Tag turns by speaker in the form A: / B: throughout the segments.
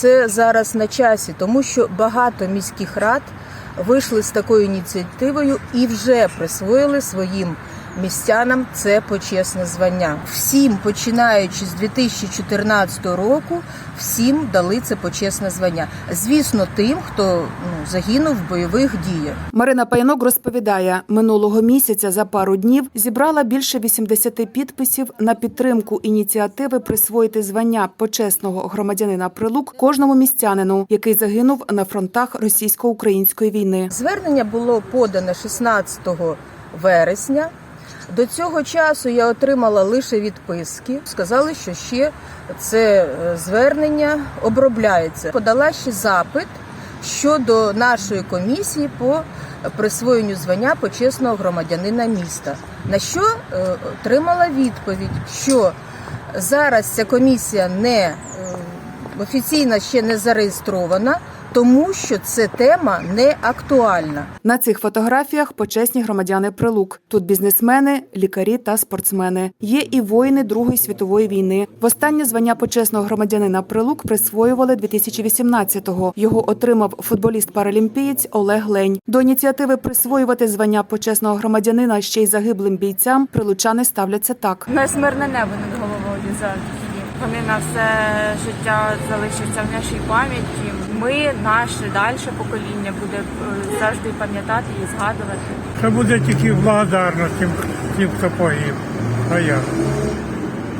A: це зараз на часі, тому що багато міських рад вийшли з такою ініціативою і вже присвоїли своїм містянам це почесне звання. Всім, починаючи з 2014 року, всім дали це почесне звання. Звісно, тим, хто ну, загинув в бойових діях.
B: Марина Паянок розповідає, минулого місяця за пару днів зібрала більше 80 підписів на підтримку ініціативи присвоїти звання почесного громадянина Прилук кожному містянину, який загинув на фронтах російсько-української війни.
A: Звернення було подане 16 вересня. До цього часу я отримала лише відписки. Сказали, що ще це е, звернення обробляється. Подала ще запит щодо нашої комісії по присвоєнню звання почесного громадянина міста. На що е, отримала відповідь, що зараз ця комісія не е, офіційно ще не зареєстрована, тому що це тема не актуальна.
B: На цих фотографіях почесні громадяни Прилук. Тут бізнесмени, лікарі та спортсмени. Є і воїни Другої світової війни. Востаннє звання почесного громадянина Прилук присвоювали 2018-го. Його отримав футболіст-паралімпієць Олег Лень. До ініціативи присвоювати звання почесного громадянина ще й загиблим бійцям прилучани ставляться так.
C: У нас мирне небо над головою завжди. Вони на все життя залишаться в нашій пам'яті. Ми, наше далі покоління буде е, завжди пам'ятати і згадувати.
D: Це буде тільки благодарність тим, тим, хто погиб. А я.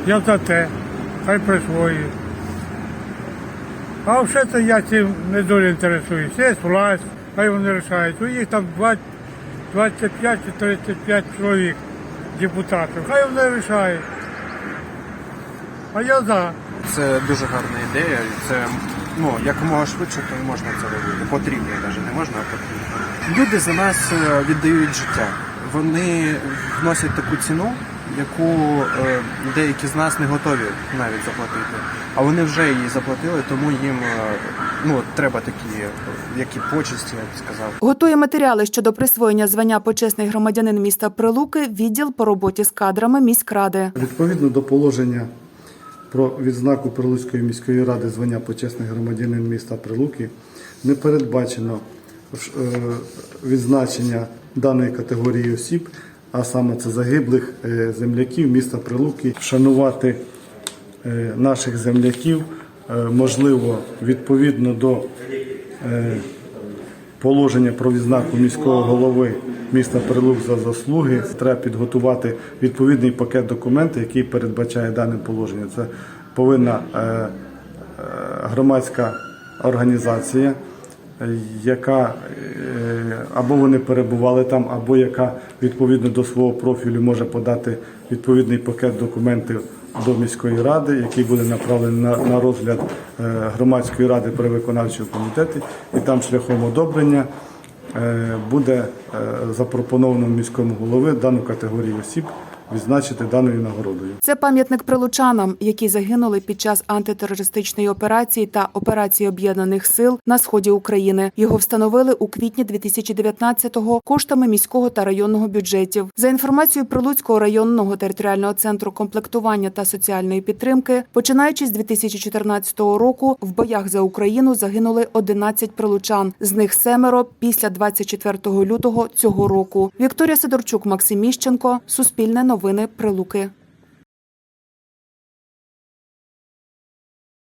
D: Я за те, хай присвоюють. А все це я цим не дуже інтересуюсь. Є власть, хай вони рішають. У їх там 20, 25 чи 35 чоловік депутатів. Хай вони рішають. А я за.
E: Це дуже гарна ідея. Це ну якомога швидше, то можна це робити. Потрібно навіть не можна, а потрібно. Люди за нас е, віддають життя. Вони вносять таку ціну, яку е, деякі з нас не готові навіть заплатити. А вони вже її заплатили, тому їм е, ну треба такі, які почесті, я б сказав.
B: Готує матеріали щодо присвоєння звання почесний громадянин міста Прилуки відділ по роботі з кадрами міськради.
F: Відповідно до положення про відзнаку Прилуцької міської ради звання почесний громадянин міста Прилуки не передбачено е, відзначення даної категорії осіб, а саме це загиблих е, земляків міста Прилуки. Вшанувати е, наших земляків можливо відповідно до положення про відзнаку міського голови міста Прилук за заслуги. Треба підготувати відповідний пакет документів, який передбачає дане положення. Це повинна е, е, громадська організація, яка е, або вони перебували там, або яка відповідно до свого профілю може подати відповідний пакет документів до міської ради, який буде направлений на, на розгляд громадської ради при виконавчому комітеті, і там шляхом одобрення буде е, запропоновано міському голови дану категорію осіб відзначити даною нагородою.
B: Це пам'ятник прилучанам, які загинули під час антитерористичної операції та операції об'єднаних сил на сході України. Його встановили у квітні 2019-го коштами міського та районного бюджетів. За інформацією Прилуцького районного територіального центру комплектування та соціальної підтримки, починаючи з 2014 року, в боях за Україну загинули 11 прилучан. З них семеро після 24 лютого цього року. Вікторія Сидорчук, Максим Міщенко, Суспільне новини Прилуки.